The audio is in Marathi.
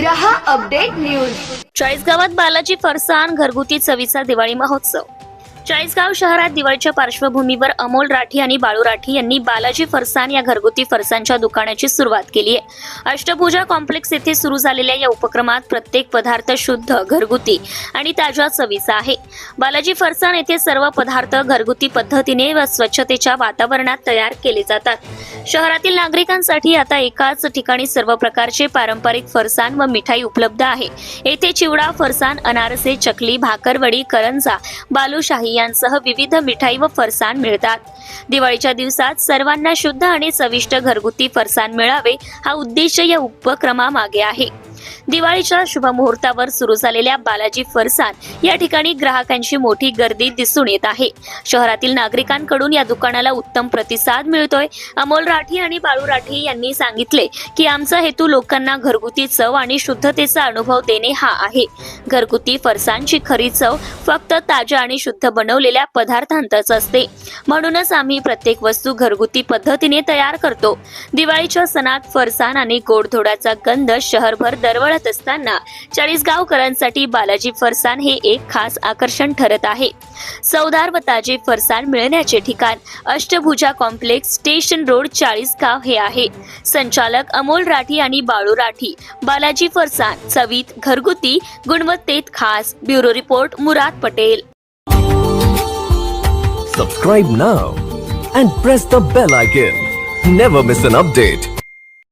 रहा अपडेट न्यूज. चाळीसगावात बालाजी फरसाण घरगुती चवीचा दिवाळी महोत्सव. चाळीसगाव शहरात दिवाळीच्या पार्श्वभूमीवर अमोल राठी आणि बाळू राठी यांनी बालाजी फरसाण या घरगुती फरसाणच्या दुकानाची सुरुवात केली आहे. अष्टपूजा कॉम्प्लेक्स येथे सुरू झालेल्या या उपक्रमात प्रत्येक पदार्थ शुद्ध घरगुती आणि ताज्या चवीचा आहे. बालाजी फरसान येथे सर्व पदार्थ घरगुती पद्धतीने व स्वच्छतेच्या वातावरणात तयार केले जातात. शहरातील नागरिकांसाठी आता एकाच ठिकाणी सर्व प्रकारचे पारंपरिक फरसाण व मिठाई उपलब्ध आहे. येथे चिवडा फरसाण अनारसे चकली भाकरवडी करंजा बालुशाही यांसह विविध मिठाई व फरसाण मिळतात. दिवाळीच्या दिवसात सर्वांना शुद्ध आणि चविष्ट घरगुती फरसाण मिळावे हा उद्देश या उपक्रमामागे आहे. दिवाळीच्या शुभमुहूर्तावर सुरू झालेल्या बालाजी फरसाण या ठिकाणी ग्राहकांची मोठी गर्दी दिसून येत आहे. शहरातील नागरिकांकडून या दुकानाला उत्तम प्रतिसाद मिळतोय. अमोल राठी आणि बाळू राठी यांनी सांगितले की आमचा हेतू लोकांना घरगुती चव आणि शुद्धतेचा अनुभव देणे हा आहे. घरगुती फरसाणची खरी चव फक्त ताज्या आणि शुद्ध बनवलेल्या पदार्थांतच असते. म्हणूनच आम्ही प्रत्येक वस्तू घरगुती पद्धतीने तयार करतो. दिवाळीच्या सणात फरसाण आणि गोडधोडाचा गंध शहरभर दरवळत असताना चाळीसगावकरांसाठी बालाजी फरसान हे एक खास आकर्षण ठरत आहे चवदार व ताजे फरसान मिळण्याचे ठिकाण Ashtabhuja complex station road Chalisgaon हे आहे संचालक अमोल राठी आणि बाळू राठी बालाजी फरसान चवीत घरगुती गुणवत्तेत खास bureau report Murad Patel Subscribe now and press the bell icon. Never miss an update.